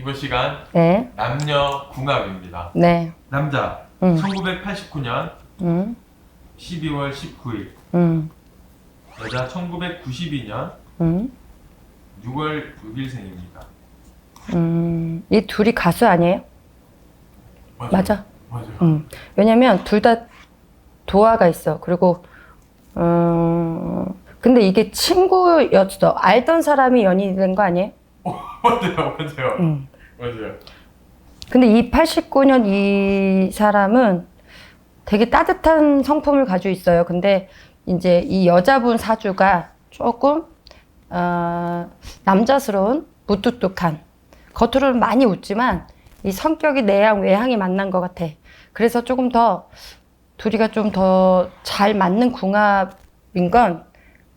이번 시간 네, 남녀 궁합입니다. 네, 남자 음. 1989년 음, 12월 19일, 음, 여자 1992년 음, 6월 6일생입니다. 음. 이 둘이 가수 아니에요? 맞아. 맞아요. 음. 왜냐면 둘 다 도화가 있어. 그리고 음, 근데 이게 친구였어. 알던 사람이 연인이 된 거 아니에요? 맞아요, 맞아요. 음. 맞아요. 근데 이 89년 이 사람은 되게 따뜻한 성품을 가지고 있어요. 근데 이제 이 여자분 사주가 조금 어, 남자스러운 무뚝뚝한 겉으로는 많이 웃지만 이 성격이 내향 외향이 만난 것 같아. 그래서 조금 더 둘이가 좀 더 잘 맞는 궁합인 건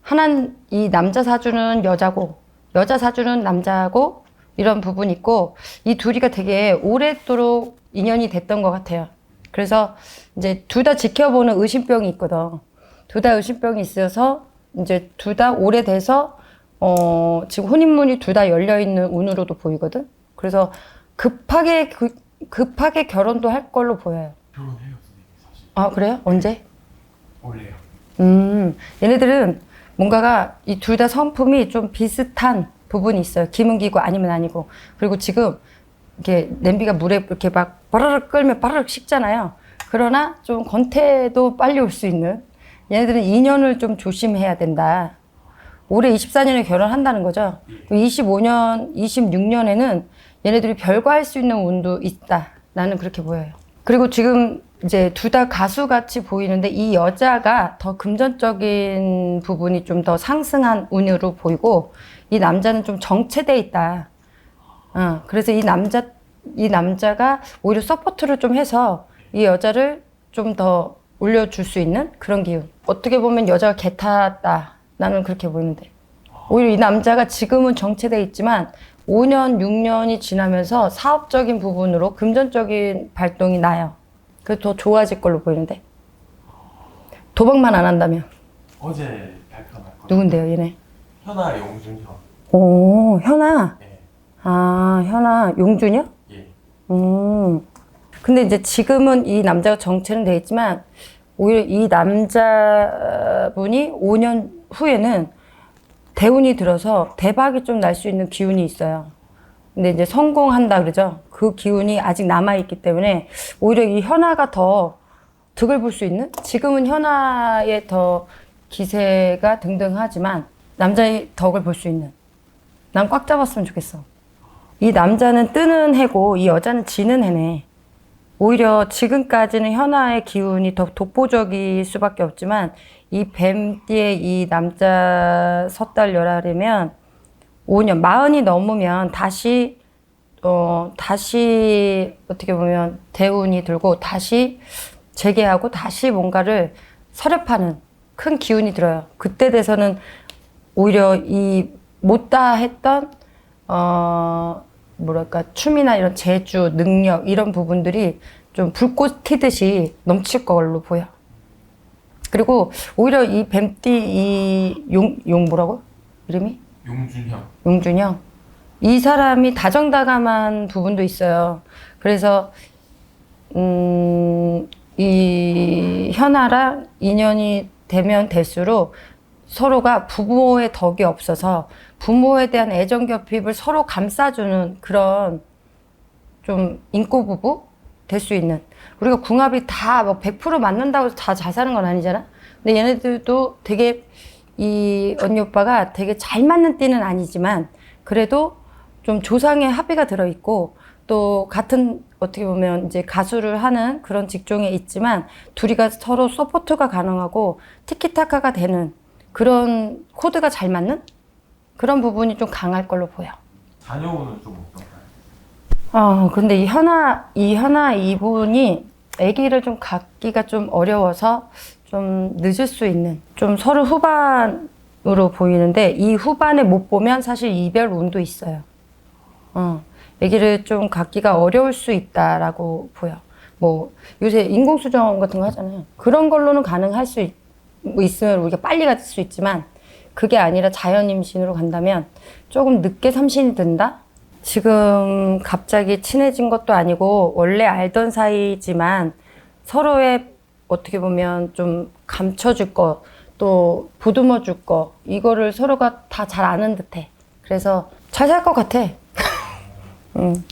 하나는 이 남자 사주는 여자고 여자 사주는 남자고 이런 부분이 있고 이 둘이가 되게 오랫도록 인연이 됐던 것 같아요. 그래서 이제 둘 다 지켜보는 의심병이 있거든. 둘 다 의심병이 있어서 이제 둘 다 오래돼서 어 지금 혼인문이 둘 다 열려 있는 운으로도 보이거든. 그래서 급하게 그- 급하게 결혼도 할 걸로 보여요. 결혼해요, 사실. 아 그래요? 언제? 원래요. 음, 얘네들은 뭔가가 이 둘 다 성품이 좀 비슷한 부분이 있어요. 기문기고 아니면 아니고. 그리고 지금 이렇게 냄비가 물에 이렇게 막 바르륵 끓면 바르륵 식잖아요. 그러나 좀 권태도 빨리 올 수 있는 얘네들은 인연을 좀 조심해야 된다. 올해 24년에 결혼한다는 거죠. 25년, 26년에는 얘네들이 별거 할 수 있는 운도 있다. 나는 그렇게 보여요. 그리고 지금 이제 둘 다 가수 같이 보이는데 이 여자가 더 금전적인 부분이 좀 더 상승한 운으로 보이고 이 남자는 좀 정체돼 있다. 어, 그래서 이 남자 이 남자가 오히려 서포트를 좀 해서 이 여자를 좀 더 올려줄 수 있는 그런 기운. 어떻게 보면 여자가 개 탔다. 나는 그렇게 보이는데. 오히려 이 남자가 지금은 정체돼 있지만 5년, 6년이 지나면서 사업적인 부분으로 금전적인 발동이 나요. 그래서 더 좋아질 걸로 보이는데. 도박만 안 한다면. 어제 발표한 거. 누군데요, 얘네? 현아 용준형. 오, 현아. 예. 아, 현아. 용준이요? 예. 음. 근데 이제 지금은 이 남자가 정체는 돼 있지만 오히려 이 남자분이 5년 후에는 대운이 들어서 대박이 좀 날 수 있는 기운이 있어요. 근데 이제 성공한다 그러죠. 그 기운이 아직 남아있기 때문에 오히려 이 현아가 더 득을 볼 수 있는? 지금은 현아의 더 기세가 등등하지만 남자의 덕을 볼 수 있는. 난 꽉 잡았으면 좋겠어. 이 남자는 뜨는 해고 이 여자는 지는 해네. 오히려 지금까지는 현아의 기운이 더 독보적일 수밖에 없지만 이 뱀띠에 이 남자 섣달 열하려면 5년 마흔이 넘으면 다시 어 다시 어떻게 보면 대운이 들고 다시 재개하고 다시 뭔가를 설립하는 큰 기운이 들어요. 그때 돼서는 오히려 이 못다 했던 어 뭐랄까 춤이나 이런 재주 능력 이런 부분들이 좀 불꽃 튀듯이 넘칠 걸로 보여. 그리고 오히려 이 뱀띠 이 용 용 뭐라고 이름이 용준형. 용준형 이 사람이 다정다감한 부분도 있어요. 그래서 음, 이 현아랑 인연이 되면 될수록 서로가 부모의 덕이 없어서 부모에 대한 애정 결핍을 서로 감싸주는 그런 좀 인꼬 부부 될 수 있는 우리가 궁합이 다 뭐 100% 맞는다고 다 잘 사는 건 아니잖아. 근데 얘네들도 되게 이 언니 오빠가 되게 잘 맞는 띠는 아니지만 그래도 좀 조상의 합의가 들어 있고 또 같은 어떻게 보면 이제 가수를 하는 그런 직종에 있지만 둘이가 서로 서포트가 가능하고 티키타카가 되는 그런 코드가 잘 맞는 그런 부분이 좀 강할 걸로 보여. 자녀분은 좀 어떤가요? 아, 근데 이 현아, 이 현아 이분이 아기를 좀 갖기가 좀 어려워서 좀 늦을 수 있는 좀 서로 후반으로 보이는데 이 후반에 못 보면 사실 이별 운도 있어요. 어, 아기를 좀 갖기가 어려울 수 있다라고 보여. 뭐 요새 인공수정 같은 거 하잖아요. 그런 걸로는 가능할 수 있, 뭐 있으면 우리가 빨리 갈 수 있지만 그게 아니라 자연 임신으로 간다면 조금 늦게 삼신이 된다? 지금 갑자기 친해진 것도 아니고 원래 알던 사이지만 서로의 어떻게 보면 좀 감춰줄 거, 또 보듬어 줄 거, 이거를 서로가 다 잘 아는 듯해. 그래서 잘 살 것 같아. 응.